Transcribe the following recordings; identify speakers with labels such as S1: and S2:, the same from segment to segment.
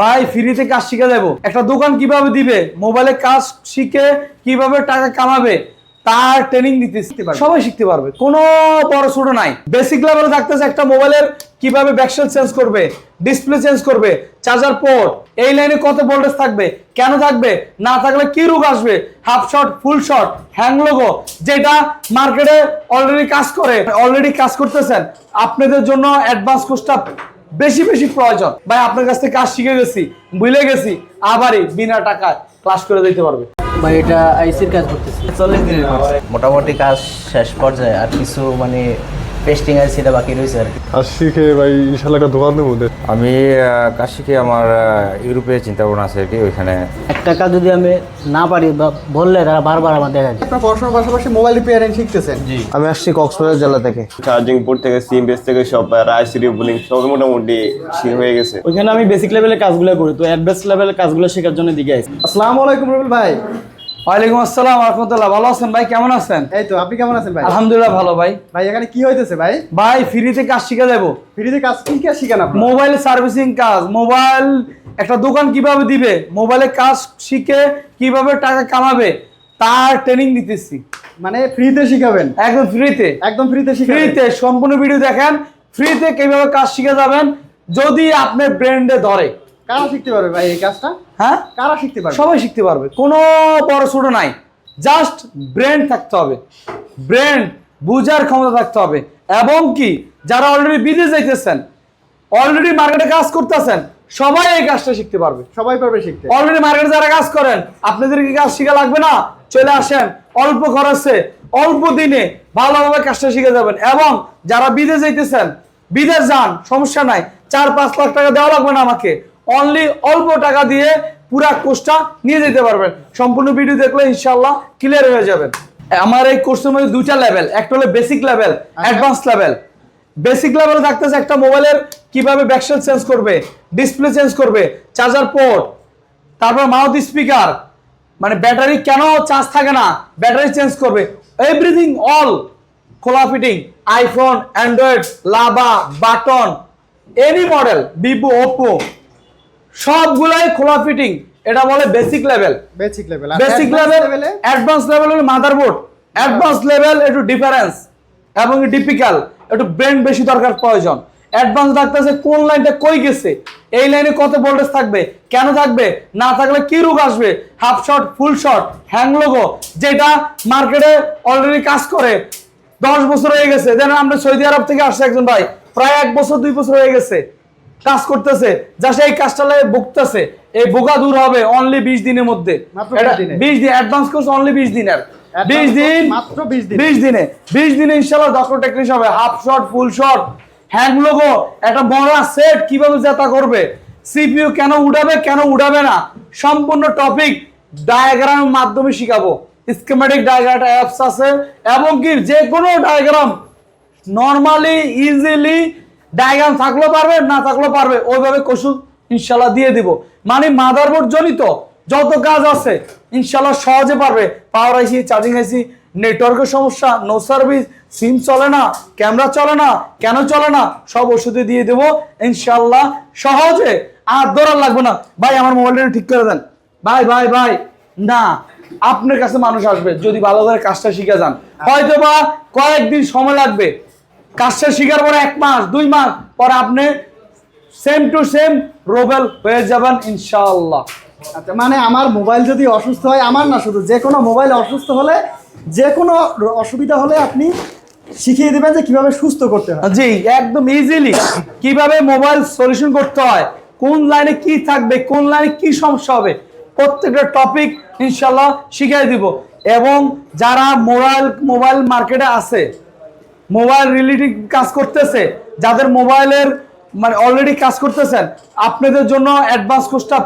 S1: ভাই ফ্রিতে কাজ শিখে দেবো। একটা দোকান কীভাবে দিবে? মোবাইলে কাজ শিখে কীভাবে টাকা কামাবে? তার ট্রেনিং দিতে শিখতে পারবে। সবাই শিখতে পারবে। কোনো বড় ছোট নাই। বেসিক লেভেলে থাকতেছে একটা মোবাইলের কীভাবে ব্যাকসেল চেঞ্জ করবে ডিসপ্লে চেঞ্জ করবে চার্জার পোর্ট এই লাইনে কত ভোল্টেজ থাকবে, কেন থাকবে, না থাকলে কি রোগ আসবে half short full short hang logo যেটা মার্কেটে অলরেডি কাজ করে অলরেডি কাজ করতেছেন। আপনাদের জন্য অ্যাডভান্স কোর্সটা বেশি বেশি প্রয়োজন। ভাই আপনার কাছ থেকে কাজ শিখে গেছি ভুলে গেছি আবারই বিনা টাকায় ক্লাস করে দিতে পারবে।
S2: ভাই এটা আইসির কাজ করতেছি।
S3: চল্লিশ দিনের মোটামুটি কাজ শেষ পর্যায়ে আর কিছু মানে পেস্টিং আছে সেটা বাকি রয়েছে আর কি।
S4: আর ভাই ইনশাল্লাহ একটা দোকান দেবো
S5: আমি শিখে আমার ইউরোপে চিন্তা ভাবনা আছে আর কি ওইখানে।
S2: একটা কাজ যদি আমি না পারি বা বললে তারা বারবার আমার দেখা যায়।
S6: আপনার পড়াশোনার পাশাপাশি মোবাইল রিপেয়ারিং শিখতেছেন?
S7: আমি আসছি কক্সবাজার জেলা থেকে।
S8: চার্জিং পোর্ট থেকে সিম বেস থেকে সব আইসিডি বুলিং সব মোটামুটি ঠিক হয়ে গেছে।
S9: ওইখানে আমি বেসিক লেভেলের কাজগুলো করি তো অ্যাডভান্স লেভেলের কাজগুলো শেখার জন্য দিকে আসি
S6: আসসালামু আলাইকুম রবিল ভাই।
S1: ওয়ালাইকুম আসসালাম রহমতুল্লাহ। ভালো আছেন ভাই? কেমন আছেন?
S6: এই তো আপনি কেমন আছেন ভাই?
S1: আলহামদুলিল্লাহ ভালো ভাই।
S6: ভাই এখানে কি হইতেছে ভাই?
S1: ভাই ফ্রিতে কাজ শিখে দেবো
S6: ফ্রিতে কাজ কি কাজ শিখেন আপনি
S1: মোবাইল সার্ভিসিং কাজ। মোবাইল একটা দোকান কীভাবে দিবে? মোবাইলে কাজ শিখে কীভাবে টাকা কামাবে? তার ট্রেনিং দিতেছি।
S6: মানে ফ্রিতে শিখাবেন?
S1: একদম ফ্রিতে।
S6: একদম ফ্রিতে শিখাবেন?
S1: ফ্রিতে সম্পূর্ণ ভিডিও দেখেন। ফ্রিতে কীভাবে কাজ শিখে যাবেন? যদি আপনার ব্র্যান্ডে ধরে।
S6: কারা শিখতে পারবে ভাই এই কাজটা?
S1: হ্যাঁ?
S6: কারা শিখতে পারবে?
S1: সবাই শিখতে পারবে কোনো বড় ছোট নাই। জাস্ট ব্র্যান্ড থাকতে হবে। ব্র্যান্ড বুঝার ক্ষমতা থাকতে হবে। এবং কি যারা অলরেডি বিদেশ যাইতেছেন অলরেডি মার্কেটে কাজ করতেছেন সবাই এই কাজটা শিখতে পারবে।
S6: সবাই পারবে শিখতে।
S1: অলরেডি মার্কেটে যারা কাজ করেন আপনাদের কি কাজ শিখা লাগবে না? চলে আসেন অল্প খরচে অল্প দিনে ভালোভাবে কাজটা শিখে যাবেন। এবং যারা বিদেশ যাইতেছেন বিদেশ যান সমস্যা নাই। চার পাঁচ লাখ টাকা দেওয়া লাগবে না আমাকে। অনলি অল্প টাকা দিয়ে পুরা কোর্সটা নিয়ে যেতে পারবেন। সম্পূর্ণ ভিডিও দেখলে ইনশাল্লাহ ক্লিয়ার হয়ে যাবেন আমার এই কোর্সের মধ্যে দুইটা লেভেল একটা হলো basic level advance level basic লেভেলে থাকতেছে একটা মোবাইলের কীভাবে ব্যাকসেল চেঞ্জ করবে ডিসপ্লে চেঞ্জ করবে চার্জার পোর্ট তারপর মাউথ স্পিকার মানে ব্যাটারি কেন চার্জ থাকে না ব্যাটারি চেঞ্জ করবে এভরিথিং অল খোলা fitting iPhone Android Lava button any model Vivo Oppo সবগুলাই খোলা ফিটিং এটা বলে basic level
S6: basic level
S1: basic level advance level হলো মাদারবোর্ড অ্যাডভান্স লেভেল একটু ডিফারেন্স এবং ডিপিক্যাল একটু ব্রেন বেশি দরকার প্রয়োজন। অ্যাডভান্স থাকতেছে কোন লাইনটা কই গেছে? এই লাইনে কত ভোল্টেজ থাকবে? কেন থাকবে? না থাকলে কি রোগ আসবে? Half short full short hang logo যেটা মার্কেটে অলরেডি কাজ করে। দশ বছর হয়ে গেছে। যেন আমরা সৌদি আরব থেকে আসছে একজন ভাই প্রায় এক বছর দুই বছর হয়ে গেছে। কাজ করতেছে যা সেই কাজটা লাগে ভুগতেছে। এই বোকা দূর হবে অনলি বিশ দিনের মধ্যে। বিশ দিন। অ্যাডভান্স কোর্স অনলি বিশ দিনের। বিশ দিন
S6: মাত্র 20 দিন।
S1: বিশ দিনে। বিশ দিনে ইনশাল্লাহ ডক্টর টেকনিশ হবে। Half short full short hang logo একটা বড় সেট কীভাবে জেতা করবে? সিপিইউ কেন উঠাবে কেন উঠাবে না? সম্পূর্ণ টপিক ডায়াগ্রামের মাধ্যমে শিখাবো। স্কেমেটিক ডায়াগ্রাম অ্যাপস আছে এবং কি যে কোনো ডায়াগ্রাম নর্মালি ইজিলি ডায়াগ্রাম থাকলেও পারবে, না থাকলেও পারবে, ওইভাবে কৌশল ইনশাল্লাহ দিয়ে দিব। মানে মাদারবোর্ড জনিত যত কাজ আছে, ইনশাল্লাহ সহজে পারবে। পাওয়ার আইসি চার্জিং আইসি নেটওয়ার্কের সমস্যা নো সার্ভিস সিম চলে না ক্যামেরা চলে না, কেন চলে না, সব ওষুধে দিয়ে দেবো। ইনশাল্লাহ সহজে, আর দৌড়ার লাগবে না। ভাই, আমার মোবাইলটা ঠিক করে দেন। ভাই ভাই ভাই, না, আপনার কাছে মানুষ আসবে, যদি ভালো করে কাজটা শিখে যান। হয়তো বা কয়েকদিন সময় লাগবে কাজটা শিখার পরে এক মাস দুই মাস পরে আপনি সেম টু সেম রোবেল হয়ে যাবেন ইনশাআল্লাহ।
S6: আচ্ছা মানে আমার মোবাইল যদি অসুস্থ হয় আমার না শুধু যে কোনো মোবাইল অসুস্থ হলে যে কোনো অসুবিধা হলে আপনি শিখিয়ে দেবেন যে কীভাবে সুস্থ করতে হয়।
S1: জি একদম ইজিলি কীভাবে মোবাইল সলিউশন করতে হয় কোন লাইনে কি থাকবে কোন লাইনে কি সমস্যা হবে প্রত্যেকটা টপিক ইনশাল্লাহ শিখিয়ে দিব। এবং যারা মোবাইল মোবাইল মার্কেটে আছে মোবাইল রিলেটিভ কাজ করতেছে যাদের মোবাইলের মানে অলরেডি কাজ করতেছেন আপনাদের জন্য অ্যাডভান্স কোর্সটা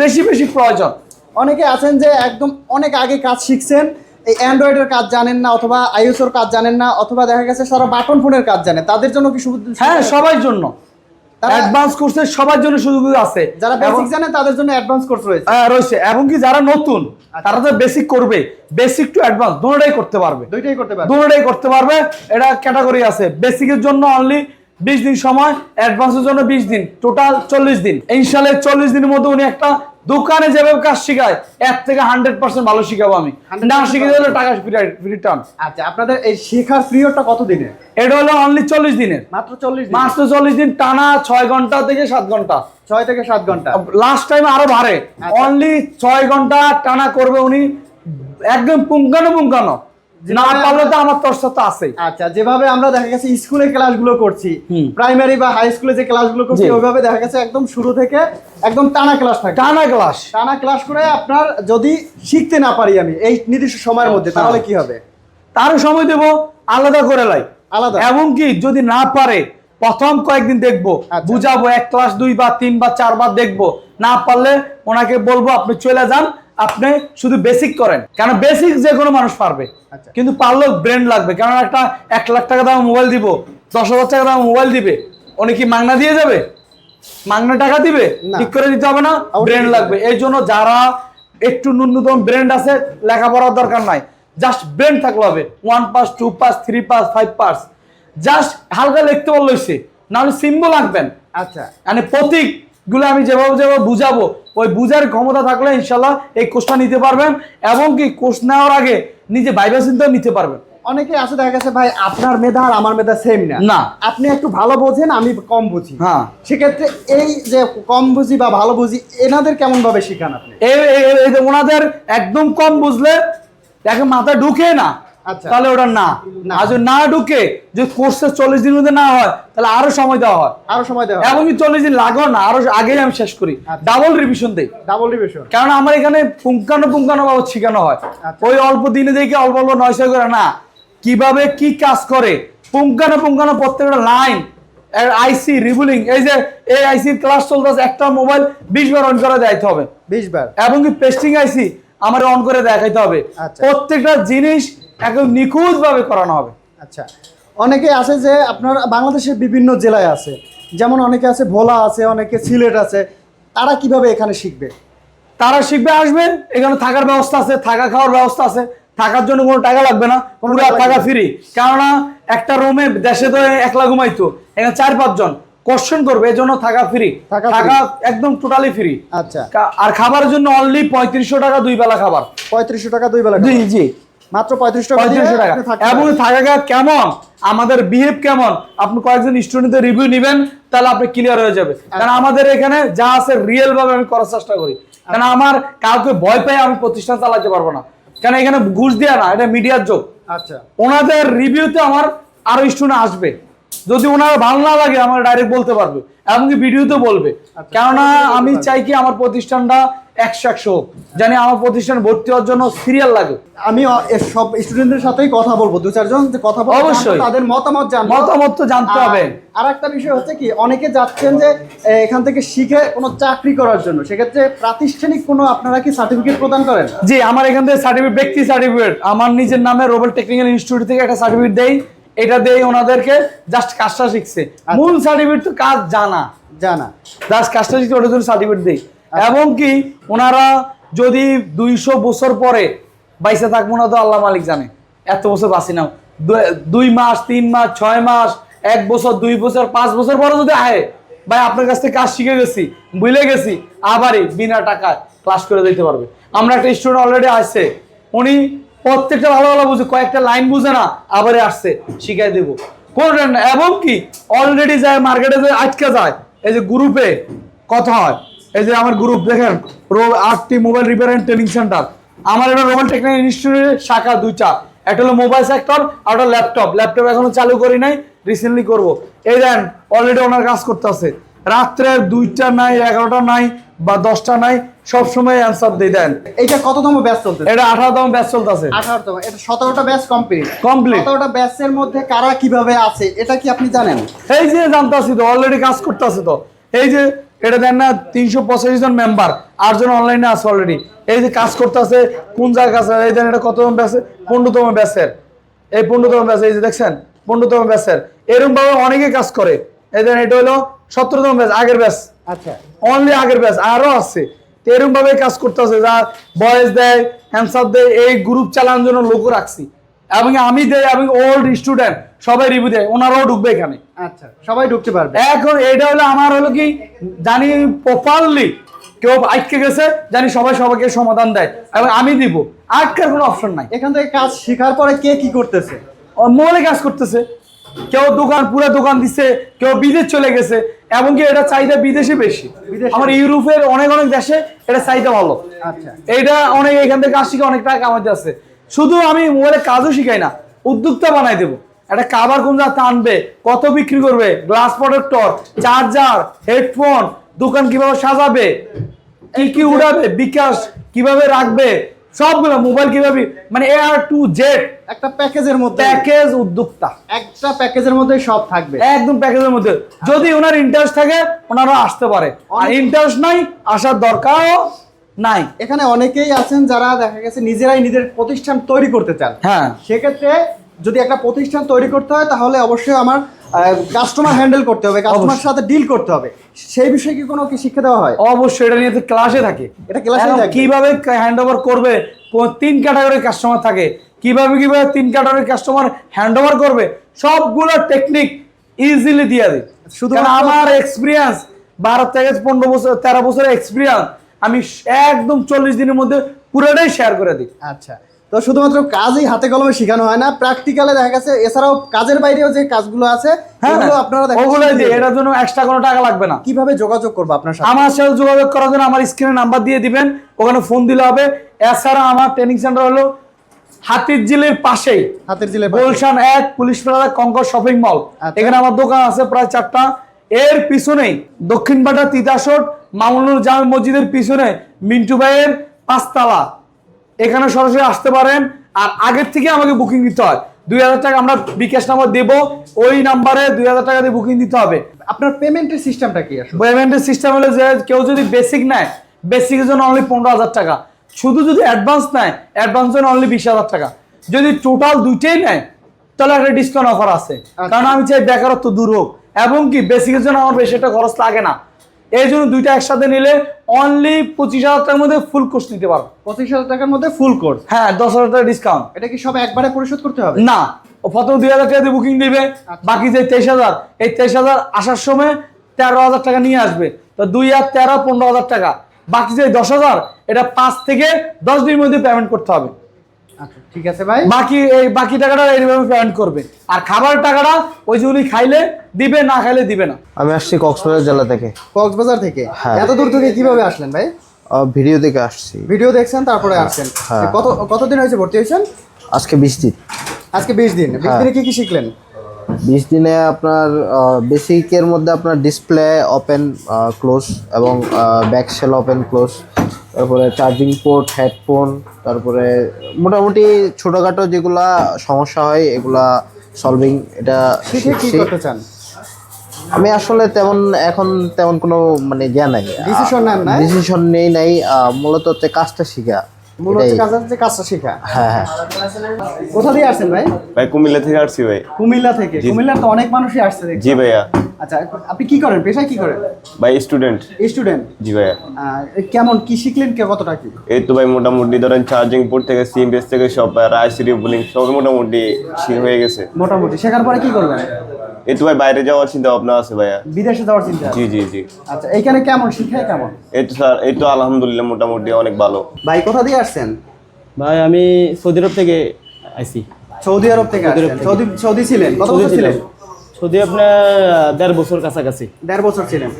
S1: বেশি বেশি প্রয়োজন।
S6: অনেকে আছেন যে একদম অনেক আগে কাজ শিখছেন এই অ্যান্ড্রয়েডের কাজ জানেন না অথবা আইওসের কাজ জানেন না অথবা দেখা গেছে সারা বাটন ফোনের কাজ জানে তাদের জন্য কি সুবিধা
S1: হ্যাঁ সবার জন্য। অ্যাডভান্স কোর্সের সবার জন্য সুযোগ আছে।
S6: যারা বেসিক জানে তাদের জন্য অ্যাডভান্স কোর্স রয়েছে।
S1: হ্যাঁ, রয়েছে। এবং কি যারা নতুন তারা তো বেসিক করবে। বেসিক টু অ্যাডভান্স দুটোটাই করতে পারবে।
S6: দুইটাই করতে পারবে।
S1: দুটোটাই করতে পারবে। এটা ক্যাটাগরি আছে। বেসিকের জন্য অনলি বিশ দিন সময় অ্যাডভান্সের জন্য বিশ দিন টোটাল চল্লিশ দিন। ইনশাল্লাহ চল্লিশ দিনের মধ্যে উনি একটা দোকানে যেভাবে কাজ শেখায় এর থেকে হান্ড্রেড পার্সেন্ট ভালো শিখাবো আমি। না শিখে দিলে টাকা রিটার্ন
S6: আচ্ছা আপনাদের এই শেখার পিরিয়ডটা কত দিনের
S1: এটা হলো অনলি চল্লিশ দিনের।
S6: মাত্র চল্লিশ দিন?
S1: মাত্র চল্লিশ দিন টানা ছয় ঘণ্টা থেকে সাত ঘণ্টা।
S6: ছয় থেকে সাত ঘণ্টা।
S1: লাস্ট টাইম আরও বাড়ে। অনলি ছয় ঘণ্টা টানা করবে উনি একদম পুঙ্গানো পুঙ্গানো না পারলে তো আমার তোর সাথে আছে
S6: আচ্ছা যেভাবে আমরা দেখা গেছে স্কুলে ক্লাসগুলো করছি প্রাইমারি বা হাই স্কুলে যে ক্লাসগুলো করছি ওইভাবে দেখা গেছে একদম শুরু থেকে একদম টানা ক্লাস থাকে।
S1: টানা ক্লাস।
S6: টানা ক্লাস করে আপনার যদি শিখতে না পারি আমি এই নির্দিষ্ট সময়ের মধ্যে তাহলে কি হবে?
S1: তারও সময় দেব আলাদা করে লাই।
S6: আলাদা।
S1: এবং কি যদি না পারে প্রথম কয়েকদিন দেখব
S6: আচ্ছা।
S1: বুঝাবো এক ক্লাস দুই বা তিন বা চারবার দেখব। না পারলে ওনাকে বলব আপনি চলে যান আপনি শুধু বেসিক করেন। কারণ বেসিক যে কোনো মানুষ পারবে।
S6: আচ্ছা।
S1: কিন্তু পারলেও ব্রেন লাগবে। কারণ একটা এক লাখ টাকা দাম মোবাইল দিব দশ হাজার টাকা দাম মোবাইল দিবে উনি কি মাগনা দিয়ে যাবে? মাংনা টাকা দিবে? ঠিক করে দিতে হবে না? ব্রেন লাগবে। এই জন্য যারা একটু ন্যূনতম ব্রেন্ড আছে লেখাপড়ার দরকার নাই। জাস্ট ব্রেন থাকলে হবে। One pass two pass three pass five pass just হালকা লিখতে পারলে হয়েছে নাহলে সিম্বল আঁকবেন।
S6: আচ্ছা।
S1: মানে প্রতীক গুলো আমি যেভাবে যেভাবে বুঝাবো ওই বুঝার ক্ষমতা থাকলে ইনশাল্লাহ এই কোর্সটা নিতে পারবেন এবং কি কোর্স নেওয়ার আগে নিজে বাইবা চিন্তাও নিতে পারবেন
S6: অনেকে আসে দেখা গেছে ভাই আপনার মেধা আর আমার মেধা সেম না
S1: না।
S6: আপনি একটু ভালো বোঝেন আমি কম বুঝি
S1: হ্যাঁ।
S6: সেক্ষেত্রে এই যে কম বুঝি বা ভালো বুঝি এনাদের কেমন ভাবে শিখান আপনি
S1: ওনাদের একদম কম বুঝলে দেখে মাথা ঢুকে না। তাহলে ওটা না। আর যদি না ঢুকে যে কোর্সে চল্লিশ দিনের মধ্যে না হয় তাহলে আরও সময় দেওয়া হয়।
S6: আরও সময় দেওয়া
S1: এমনকি চল্লিশ দিন লাগো না আরও আগেই আমি শেষ করি।
S6: আচ্ছা।
S1: ডাবল রিভিশন দেই।
S6: ডাবল ডিভিশন
S1: কারণ আমার এখানে পুঙ্খানো পুঙ্খানো বাবদ শেখানো হয়।
S6: আচ্ছা।
S1: ওই অল্প দিনে দেখে অল্প অল্প নয় করে না। কীভাবে কি কাজ করে? পুঙ্খানো পুঙ্খানো প্রত্যেকটা লাইন আইসি রিবুলিং এই যে এই আইসির ক্লাস চলতেছে একটা মোবাইল বিশ বার অন করে দেখাইতে হবে।
S6: বিশ বার।
S1: এবং কি পেস্টিং আইসি আমার অন করে দেখাইতে হবে।
S6: আচ্ছা।
S1: প্রত্যেকটা জিনিস একদম নিখুঁত ভাবে করানো হবে।
S6: আচ্ছা অনেকে আছে যে আপনার বাংলাদেশের বিভিন্ন জেলায় আছে যেমন অনেকে আছে ভোলা আছে অনেকে সিলেট আছে তারা কীভাবে এখানে শিখবে?
S1: তারা শিখবে আসবে এখানে থাকার ব্যবস্থা আছে থাকা খাওয়ার ব্যবস্থা আছে থাকার জন্য কোনো টাকা লাগবে না
S6: কোনো টাকা।
S1: ফ্রি কেননা একটা রুমে দেশে তো একলা ঘুমাইতো এখানে চার পাঁচজন কোশ্চেন করবে এই জন্য থাকা ফ্রি
S6: থাকা
S1: থাকা একদম টোটালি ফ্রি
S6: আচ্ছা।
S1: আর খাবারের জন্য অনলি পঁয়ত্রিশশো টাকা দুই বেলা খাবার।
S6: পঁয়ত্রিশশো টাকা দুই বেলা
S1: জি জি।
S6: মাত্র পঁয়ত্রিশ টাকা
S1: পঁয়ত্রিশশো টাকা। এবং থাকা কেমন? আমাদের বিহেভ কেমন? আপনি কয়েকজন স্টুডেন্টদের রিভিউ নেবেন তাহলে আপনি ক্লিয়ার হয়ে যাবে। কারণ আমাদের এখানে যা আছে রিয়েল ভাবে আমি করার চেষ্টা করি। কারণ আমার কাউকে ভয় পেয়ে আমি প্রতিষ্ঠান চালাতে পারব না। কারণ এখানে ঘুষ দেওয়া না এটা মিডিয়ার যোগ
S6: আচ্ছা।
S1: ওনাদের রিভিউতে আমার আরও স্টুডেন্ট আসবে। যদি ওনার ভালো না লাগে আমার ডাইরেক্ট বলতে পারবে। এমনকি ভিডিওতে বলবে।
S6: আচ্ছা।
S1: কেননা আমি চাই কি আমার প্রতিষ্ঠানটা একশো একশো হোক। জানি আমার প্রতিষ্ঠানে ভর্তি হওয়ার জন্য সিরিয়াল লাগে।
S6: আমি সব স্টুডেন্টদের সাথেই কথা বলব দু চারজন কথা বলব
S1: অবশ্যই।
S6: তাদের মতামত জানব।
S1: মতামত তো জানতে হবে।
S6: আর একটা বিষয় হচ্ছে কি অনেকে যাচ্ছেন যে এখান থেকে শিখে কোনো চাকরি করার জন্য। সেক্ষেত্রে প্রাতিষ্ঠানিক কোনো আপনারা কি সার্টিফিকেট প্রদান করেন?
S1: জি আমার এখান থেকে সার্টিফিকেট ব্যক্তি সার্টিফিকেট আমার নিজের নামে রোবট টেকনিক্যাল ইনস্টিটিউট থেকে একটা সার্টিফিকেট দেই। এটা দেই ওনাদেরকে জাস্ট কাজটা শিখছে। মূল সার্টিফিকেট তো কাজ জানা।
S6: জানা।
S1: জাস্ট কাজটা শিখছে ওটার জন্য সার্টিফিকেট দেই। এবং কি ওনারা যদি দুইশো বছর পরে বাইসে থাকব না তো আল্লাহ মালিক জানে। এত বছর বাঁচি নাও। দুই মাস তিন মাস ছয় মাস এক বছর দুই বছর পাঁচ বছর পরে যদি আয় ভাই আপনার কাছ থেকে কাজ শিখে গেছি বুঝলে গেছি আবারই বিনা টাকায় ক্লাস করে দিতে পারবে। আমরা একটা স্টুডেন্ট অলরেডি আসছে উনি প্রত্যেকটা ভালো ভালো বুঝে, কয়েকটা লাইন বুঝে না আবারই আসছে, শিখাই দেবো। কোনো tension না। এবং কি অলরেডি যায় মার্কেটে যে আজকে যায়। এই যে গ্রুপে কথা হয়, এই যে আমার গ্রুপ দেখেন, রো- আটটি mobile repair and training centre আমার এটা রোমান টেকনিক্যাল ইনস্টিটিউটের শাখা দুইটা। একটা হলো মোবাইল সেক্টর আর একটা ল্যাপটপ ল্যাপটপ এখনও চালু করি নাই রিসেন্টলি করব। এই দেন অলরেডি ওনার কাজ করতে আছে রাত্রে দুইটা নাই, এগারোটা নাই বা দশটা নাই সব সময় অ্যান্সার দিয়ে দেন।
S6: এটা কততম ব্যাচ চলতেছে?
S1: এটা আঠারোতম ব্যাচ চলতেছে।
S6: আঠারোতম এটা সতেরোটা ব্যাচ কমপ্লিট
S1: Complete.
S6: সতেরোটা ব্যাচের মধ্যে কারা কীভাবে আছে এটা কি আপনি জানেন?
S1: এই যে জানতাছি তো অলরেডি কাজ করতেছে তো। এই যে এটা দেন না তিনশো পঁচাশি জন মেম্বার আটজন অনলাইনে আছে অলরেডি এই যে কাজ করতেছে কোন জায়গায় আছে এই দেন এটা কততম ব্যাচে পনেরোতম ব্যাচের এই পনেরোতম ব্যাচ এই যে দেখছেন পনেরোতম ব্যাচের এরকম ভাবে অনেকে কাজ করে। এই দেন এটা হলো সতেরোতম ব্যাচ আগের ব্যাচ
S6: আচ্ছা।
S1: অনলি আগের ব্যাচ আরও আছে। এরকম ভাবে কাজ করতেছে যা বয়স দেয় অ্যান্সার দেয় এই গ্রুপ চালানোর জন্য লোক রাখছি। এবং আমি দেই এবং ওল্ড স্টুডেন্ট সবাই রিভিউ দেয় ওনারাও ঢুকবে এখানে।
S6: আচ্ছা সবাই ঢুকতে পারবে।
S1: এখন এটা হলো আমার হলো কি জানি প্রপারলি কেউ আটকে গেছে জানি সবাই সবাইকে সমাধান দেয় এবং আমি দিব। আটকার কোনো অপশন নাই।
S6: এখান থেকে কাজ শেখার পরে কে কি করতেছে?
S1: মোবাইলে কাজ করতেছে। কেউ দোকান পুরো দোকান দিচ্ছে কেউ বিদেশ চলে গেছে এমনকি এটা চাহিদা বিদেশে বেশি। আমার ইউরোপের অনেক অনেক দেশে এটা চাহিদা ভালো।
S6: আচ্ছা।
S1: এইটা অনেক এখান থেকে কাজ শিখে অনেক টাকা কামাতে আছে শুধু আমি মোবাইলে কাজও শিখাই না উদ্যোক্তা বানাই দেবো। একটা কাবার কোন জায়গা টানবে কত বিক্রি করবে গ্লাস প্রোডাক্টর চার্জার হেডফোন দোকান কীভাবে সাজাবে কি কি উড়াবে বিকাশ কীভাবে রাখবে সবগুলো মোবাইল কীভাবে মানে এ আর টু জেড
S6: একটা প্যাকেজের মধ্যে।
S1: প্যাকেজ উদ্যোক্তা।
S6: একটা প্যাকেজের মধ্যে সব থাকবে।
S1: একদম প্যাকেজের মধ্যে। যদি ওনার ইন্টারেস্ট থাকে ওনারা আসতে পারে। আর ইন্টারেস্ট নাই আসার দরকারও নাই।
S6: এখানে অনেকেই আছেন যারা দেখা গেছে নিজেরাই নিজের প্রতিষ্ঠান তৈরি করতে চান।
S1: হ্যাঁ।
S6: সেক্ষেত্রে যদি একটা প্রতিষ্ঠান তৈরি করতে হয় তাহলে অবশ্যই আমার কাস্টমার হ্যান্ডেল করতে হবে কাস্টমার সাথে ডিল করতে হবে। সেই বিষয়ে কি কোনো কি শিক্ষা দেওয়া হয়?
S1: অবশ্যই এটা নিয়ে তো ক্লাসে থাকে।
S6: এটা
S1: এখন কীভাবে হ্যান্ড ওভার করবে তিন ক্যাটাগরির কাস্টমার থাকে। কীভাবে কীভাবে তিন ক্যাটাগরির কাস্টমার হ্যান্ড ওভার করবে? সবগুলো টেকনিক ইজিলি দিয়ে দিই। শুধু আমার এক্সপিরিয়েন্স বারো থেকে পনেরো বছর তেরো বছরের এক্সপিরিয়েন্স আমি একদম চল্লিশ দিনের মধ্যে পুরোটাই শেয়ার করে দিই।
S6: আচ্ছা। তো শুধুমাত্র কাজই হাতে কলমে শেখানো হয় না প্র্যাকটিক্যালে দেখা গেছে এছাড়াও কাজের বাইরেও যে কাজগুলো আছে
S1: হ্যাঁ
S6: ওগুলো আপনারা
S1: ওগুলো দিই এটার জন্য এক্সট্রা কোনো টাকা লাগবে না।
S6: কীভাবে যোগাযোগ করব আপনার সাথে?
S1: আমার সাথে যোগাযোগ করার জন্য আমার স্ক্রিনে নাম্বার দিয়ে দিবেন ওখানে ফোন দিলে হবে। এছাড়া আমার ট্রেনিং সেন্টার হলো হাতির জিলের পাশেই।
S6: হাতির জিলে
S1: গুলশান এক police plaza Concord shopping mall. এখানে আমার দোকান আছে প্রায় চারটা। এর পিছনেই দক্ষিণ বাটা তিতাসট মামুনুর জামে মসজিদের পিছনে মিন্টু ভাইয়ের পাঁচতলা। এখানে সরাসরি আসতে পারেন আর আগের থেকে আমাকে বুকিং দিতে হয়। দুই হাজার টাকা আমরা বিকাশ নাম্বার দেবো ওই নাম্বারে দুই হাজার টাকা দিয়ে বুকিং দিতে হবে।
S6: আপনার পেমেন্টের সিস্টেমটা কি
S1: পেমেন্টের সিস্টেম হলো যে কেউ যদি বেসিক নেয় বেসিকের জন্য অনলি পনেরো হাজার টাকা। শুধু যদি অ্যাডভান্স নেয় অ্যাডভান্স জন্য অনলি বিশ হাজার টাকা। যদি টোটাল দুইটাই নেয় তাহলে একটা ডিসকাউন্ট অফার আছে। কারণ আমি চাই বেকারত্ব দূর হোক। এবং কি বেসিকের জন্য আমার বেশি একটা খরচ লাগে না। এই জন্য দুইটা একসাথে নিলে অনলি পঁচিশ হাজার টাকার মধ্যে ফুল কোর্স নিতে পারো।
S6: পঁচিশ হাজার টাকার মধ্যে ফুল কোর্স
S1: হ্যাঁ দশ হাজার টাকা ডিসকাউন্ট
S6: এটা কি সব একবারে পরিশোধ করতে হবে?
S1: না ও প্রথম দুই হাজার টাকা দিয়ে বুকিং দিবে বাকি যে তেইশ হাজার এই তেইশ হাজার আসার সময় তেরো হাজার টাকা নিয়ে আসবে। তো দুই আর তেরো পনেরো হাজার টাকা। বাকি যে দশ হাজার এটা পাঁচ থেকে দশ দিনের মধ্যে পেমেন্ট করতে হবে।
S6: আচ্ছা ঠিক আছে ভাই।
S1: বাকি এই বাকি টাকাটা এইভাবে পেমেন্ট করবে। আর খাবার টাকাটা ওই যে উনি খাইলে দিবে না খাইলে দিবে না।
S7: আমি আসছি কক্সবাজার জেলা থেকে।
S6: কক্সবাজার থেকে?
S7: হ্যাঁ।
S6: এত দূর থেকে কীভাবে আসলেন ভাই?
S7: আহ, ভিডিও দেখে আসছি।
S6: ভিডিও দেখছেন তারপরে আসছেন।
S7: হ্যাঁ।
S6: কত কতদিন হয়েছে ভর্তি হয়েছেন?
S7: আজকে বিশ দিন।
S6: আজকে বিশ দিন। বিশ
S7: হ্যাঁ।
S6: দিনে কি কি শিখলেন?
S7: বিশ দিনে আপনার বেসিকের মধ্যে আপনার ডিসপ্লে ওপেন ক্লোজ এবং ব্যাক সেল ওপেন ক্লোজ তারপরে চার্জিং পোর্ট হেডফোন তারপরে মোটামুটি ছোটোখাটো যেগুলা সমস্যা হয় এগুলা সলভিং এটা।
S6: করতে চান
S7: আমি আসলে তেমন এখন তেমন কোনো মানে জ্ঞান নাই? ডিসিশন নেই নাই মূলত হচ্ছে কাজটা শিখা
S6: কাজটা শেখা।
S7: হ্যাঁ হ্যাঁ।
S6: কোথা দিয়ে আসছেন ভাই?
S8: ভাই কুমিল্লা থেকে আসছি ভাই।
S6: কুমিল্লা থেকে। কুমিল্লার তো অনেক মানুষই আসছে
S8: জি ভাইয়া।
S6: আচ্ছা আপনি কি করেন? পেশায় কি করেন?
S8: ভাই স্টুডেন্ট
S6: স্টুডেন্ট
S8: জি ভাইয়া।
S6: কেমন কি শিখলেন কে কতটা কি?
S8: এই তো ভাই মোটামুটি ধরেন চার্জিং পোর্ট থেকে সিম বেস থেকে সব সব মোটামুটি হয়ে গেছে।
S6: মোটামুটি। শেখার পরে কি করবেন
S8: তো ভাই বাইরে যাওয়ার চিন্তা ভাবনা আছে ভাইয়া।
S6: বিদেশে যাওয়ার চিন্তা?
S8: জি জি জি।
S6: আচ্ছা এখানে কেমন শিখায় কেমন?
S8: এই তো স্যার এই তো আলহামদুলিল্লাহ মোটামুটি অনেক ভালো।
S6: ভাই কোথা দিয়ে আসছেন?
S9: ভাই আমি সৌদি আরব থেকে আইছি।
S6: সৌদি আরব থেকে সৌদি সৌদি ছিলেন? কত
S9: সৌদি
S6: বছর ছিলেন।
S9: সৌদি আপনার দেড় বছর কাছাকাছি।
S6: দেড় বছর ছিলেন।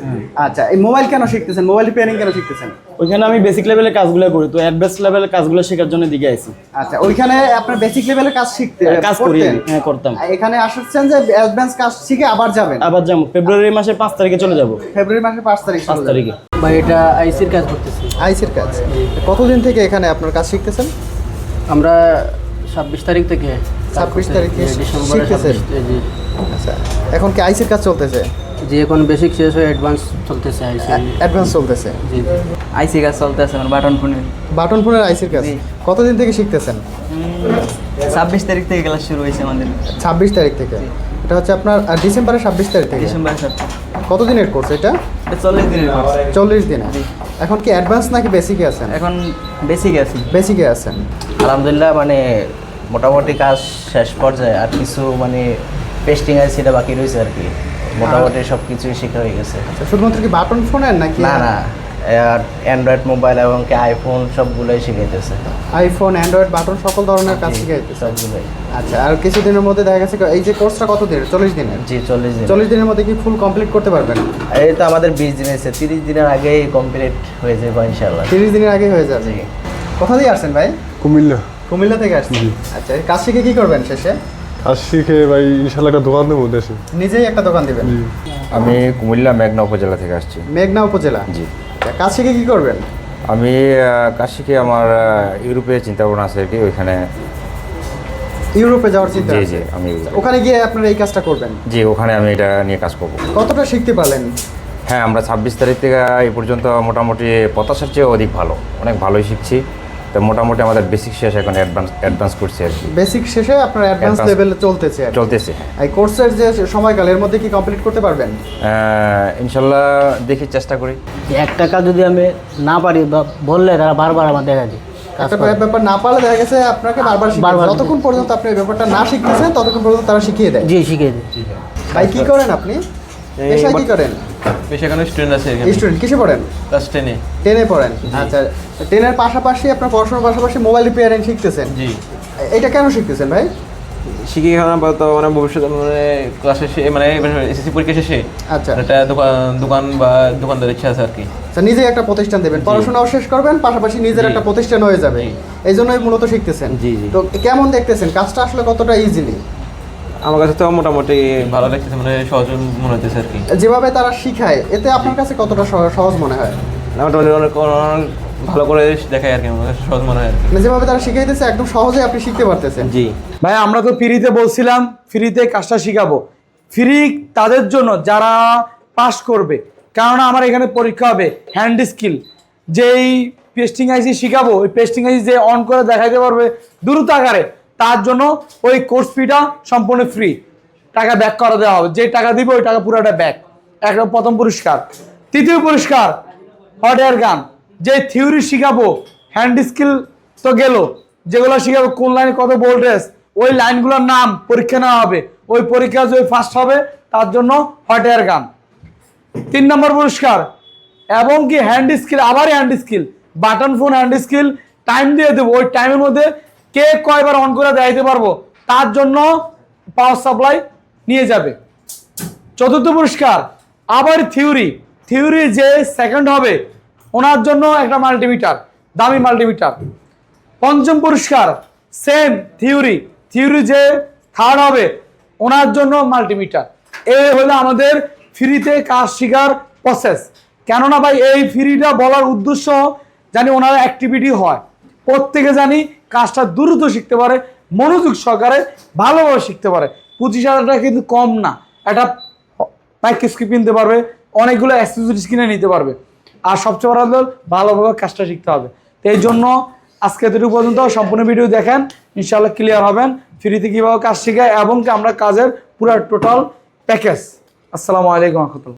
S6: আচ্ছা এই মোবাইল কেন শিখতেছেন? মোবাইল রিপেয়ারিং কেন শিখতেছেন?
S9: ওইখানে আমি বেসিক লেভেলের কাজগুলো করি তো অ্যাডভান্স লেভেলের কাজগুলো শেখার জন্য দিকে আইছি।
S6: আচ্ছা ওইখানে আপনার বেসিক লেভেলের কাজ শিখতে
S9: কাজ করি
S6: করতেন?
S9: হ্যাঁ করতাম।
S6: এখানে আসছেন যে অ্যাডভান্স কাজ শিখে আবার যাবেন?
S9: আবার যাব। ফেব্রুয়ারি মাসের পাঁচ তারিখে চলে যাব।
S6: ফেব্রুয়ারি মাসের পাঁচ তারিখ
S9: পাঁচ তারিখে।
S2: ভাই এটা আইসির কাজ করতেছি।
S6: আইসির কাজ? কতদিন থেকে এখানে আপনার কাজ শিখতেছেন?
S2: আমরা ছাব্বিশ তারিখ থেকে
S6: 26 তারিখে
S2: ডিসেম্বরের
S6: শিখতেছেন?
S2: 26 জি
S6: আচ্ছা এখন কি আইসির কাজ চলতেছে?
S2: জি এখন বেসিক শেষ হয়ে অ্যাডভান্স চলতেছে আইসি।
S6: অ্যাডভান্স চলতেছে?
S2: জি
S10: আইসি কাজ চলতেছে আমার বাটন ফোনে।
S6: বাটন ফোনের আইসির কাজ? কতদিন থেকে শিখতেছেন?
S10: ছাব্বিশ তারিখ থেকে ক্লাস শুরু হয়েছে আমাদের।
S6: ছাব্বিশ তারিখ থেকে? এটা হচ্ছে আপনার ডিসেম্বরের ছাব্বিশ তারিখ থেকে?
S10: ডিসেম্বর সাত
S6: কতদিনের কোর্স এটা?
S10: চল্লিশ দিনের।
S6: চল্লিশ দিনে? এখন কি অ্যাডভান্স নাকি বেসিকে আছেন?
S10: এখন বেসিক আছি।
S6: বেসিকে আছেন?
S3: আলহামদুলিল্লাহ মানে মোটামুটি কাজ শেষ পর্যায়ে আর কিছু মানে পেস্টিং আছে সেটা বাকি রয়েছে আর কি। মোটামুটি সব কিছুই শেখা হয়ে গেছে।
S6: আচ্ছা, শুধুমাত্র কি বাটন ফোনের নাকি
S3: না না। অ্যান্ড্রয়েড মোবাইল এবং কি আইফোন সবগুলোই শিখাইতেছে।
S6: আইফোন অ্যান্ড্রয়েড বাটন সকল ধরনের কাজ শিখাইতেছে।
S3: সবগুলোই।
S6: আচ্ছা আর কিছুদিনের মধ্যে দেখা গেছে এই যে কোর্সটা কত দিনের? চল্লিশ দিনের?
S3: জি চল্লিশ দিন
S6: চল্লিশ দিনের মধ্যে কি ফুল কমপ্লিট করতে পারবেন?
S3: এই তো আমাদের বিশ দিন এসে তিরিশ দিনের আগেই কমপ্লিট হয়ে যাবে ইনশাল্লাহ
S6: তিরিশ দিনের আগে হয়ে যাবে। কোথা দিয়ে আসছেন ভাই?
S4: কুমিল্লা।
S6: কুমিল্লা থেকে আসছেন। আচ্ছা কাজ শিখে কি করবেন শেষে?
S4: কাজ শিখে ভাই ইনশাল্লাহ একটা দোকান দেবো দেশে।
S6: নিজেই একটা দোকান দিবেন?
S5: আমি কুমিল্লা মেঘনা উপজেলা থেকে আসছি।
S6: মেঘনা উপজেলা?
S5: জি।
S6: কাজ শিখে কি করবেন?
S5: আমি কাজ শিখে আমার ইউরোপে চিন্তা ভাবনা আছে আর কি ওইখানে।
S6: ইউরোপে যাওয়ার চিন্তা?
S5: জি জি আমি
S6: ওখানে গিয়ে আপনারা এই কাজটা করবেন?
S5: জি ওখানে আমি এটা নিয়ে কাজ করব।
S6: কতটা শিখতে পারলেন?
S5: হ্যাঁ আমরা ছাব্বিশ তারিখ থেকে এই পর্যন্ত মোটামুটি পঁচাশের চেয়ে অধিক ভালো। অনেক ভালোই শিখছি। তো মোটামুটি আমাদের বেসিক শেষ এখন অ্যাডভান্স অ্যাডভান্স করছি আর কি।
S6: বেসিক শেষে আপনার অ্যাডভান্স লেভেলে চলতেছে আর
S5: চলতেছে।
S6: এই কোর্সের যে সময়কাল এর মধ্যে কি কমপ্লিট করতে পারবেন?
S5: ইনশাল্লাহ দেখি চেষ্টা করি।
S2: এক টাকা যদি আমি না পারি বা বললে তারা বারবার আমার দেখা করে।
S6: ব্যাপার না পারলে দেখা গেছে আপনাকে বারবার শিখতে
S2: বারবার
S6: হবে। যতক্ষণ পর্যন্ত আপনি এই ব্যাপারটা না শিখতেছেন ততক্ষণ পর্যন্ত তারা শিখিয়ে দেয়।
S2: জি শিখিয়ে দিই
S6: ভাই কি করেন আপনি? পেশায় কি করেন?
S9: স্টুডেন্ট আছে
S6: স্টুডেন্ট কিসে পড়েন?
S9: ক্লাস
S6: পড়েন। আচ্ছা পাশাপাশি আপনার পড়াশোনার পাশাপাশি মোবাইল রিপেয়ারিং শিখতেছেন।
S9: জি।
S6: এটা কেন শিখতেছেন ভাই?
S9: শিখে এখন আপাতত মানে ভবিষ্যতে মানে ক্লাস শেষে মানে এসএসসি পরীক্ষা শেষে
S6: আচ্ছা।
S9: একটা দোকান বা দোকানদার ইচ্ছা আছে আর কি।
S6: আচ্ছা নিজে একটা প্রতিষ্ঠান দেবেন। পড়াশোনাও শেষ করবেন পাশাপাশি নিজের একটা প্রতিষ্ঠান হয়ে যাবে। এই জন্যই মূলত শিখতেছেন।
S9: জি, জি।
S6: তো কেমন দেখতেছেন? কাজটা আসলে কতটা ইজিলি
S9: আমার কাছে তো মোটামুটি ভালো লাগতেছে মানে সহজ মনে হতেছে আর কি।
S6: যেভাবে তারা শিখায় এতে আপনার কাছে কতটা সহ- সহজ মনে হয়?
S9: মোটামুটি অনেক ভালো করে দেখায় আর কি আমার কাছে সহজ মনে হয়
S6: মানে যেভাবে তারা শিখাইতেছে একদম সহজে আপনি শিখতে পারতেছেন।
S9: জি।
S1: ভাই আমরা তো ফ্রিতে বলছিলাম ফ্রিতে কাজটা শিখাবো। ফ্রি তাদের জন্য যারা পাস করবে কেননা আমার এখানে পরীক্ষা হবে হ্যান্ড স্কিল যেই পেস্টিং আইসি শিখাবো ওই পেস্টিং আইসি যে অন করে দেখাইতে পারবে দ্রুত আকারে। তার জন্য ওই কোর্স ফিটা সম্পূর্ণ ফ্রি টাকা ব্যাক করা দেওয়া হবে। যে টাকা দিবে, ওই টাকা পুরোটা ব্যাক একটা প্রথম পুরস্কার। তৃতীয় পুরস্কার হট এয়ার গান যে থিওরি শিখাবো হ্যান্ড স্কিল তো গেল। যেগুলো শিখাবো, কোন লাইনে কত ভোল্টেজ ওই লাইনগুলোর নাম পরীক্ষা নেওয়া হবে। ওই পরীক্ষা যদি ফার্স্ট হবে, তার জন্য হট এয়ার গান তিন নম্বর পুরস্কার, এবং কি হ্যান্ড স্কিল আবার hand skill button phone hand skill time দিয়ে দেবো। ওই টাইমের মধ্যে কে কয়বার অন করে দেখাইতে পারব? তার জন্য পাওয়ার সাপ্লাই নিয়ে যাবে। চতুর্থ পুরস্কার, আবার থিওরি থিওরি যে সেকেন্ড হবে, ওনার জন্য একটা মাল্টিমিটার দামি মাল্টিমিটার পঞ্চম পুরস্কার সেম থিওরি থিওরি যে থার্ড হবে, ওনার জন্য মাল্টিমিটার এই হলো আমাদের ফ্রিতে কাজ শেখার প্রসেস কেননা ভাই, এই ফ্রিটা বলার উদ্দেশ্য জানি ওনার অ্যাক্টিভিটি হয়। প্রত্যেকে জানি কাজটা দ্রুত শিখতে পারে, মনোযোগ সহকারে ভালোভাবে শিখতে পারে। পঁচিশ হাজার টাকা কিন্তু কম না। একটা বাইক স্কিপ কিনতে পারবে, অনেকগুলো অ্যাক্সেসরিজ কিনে নিতে পারবে। আর সবচেয়ে বড় হলো ভালোভাবে কাজটা শিখতে হবে। তো এই জন্য আজকে এতটুকু পর্যন্ত সম্পূর্ণ ভিডিও দেখেন ইনশাল্লাহ ক্লিয়ার হবেন। ফ্রিতে কীভাবে কাজ শেখায়, এবং আমরা কাজের পুরো টোটাল প্যাকেজ আসসালামু আলাইকুম রহমতুল্লাহ।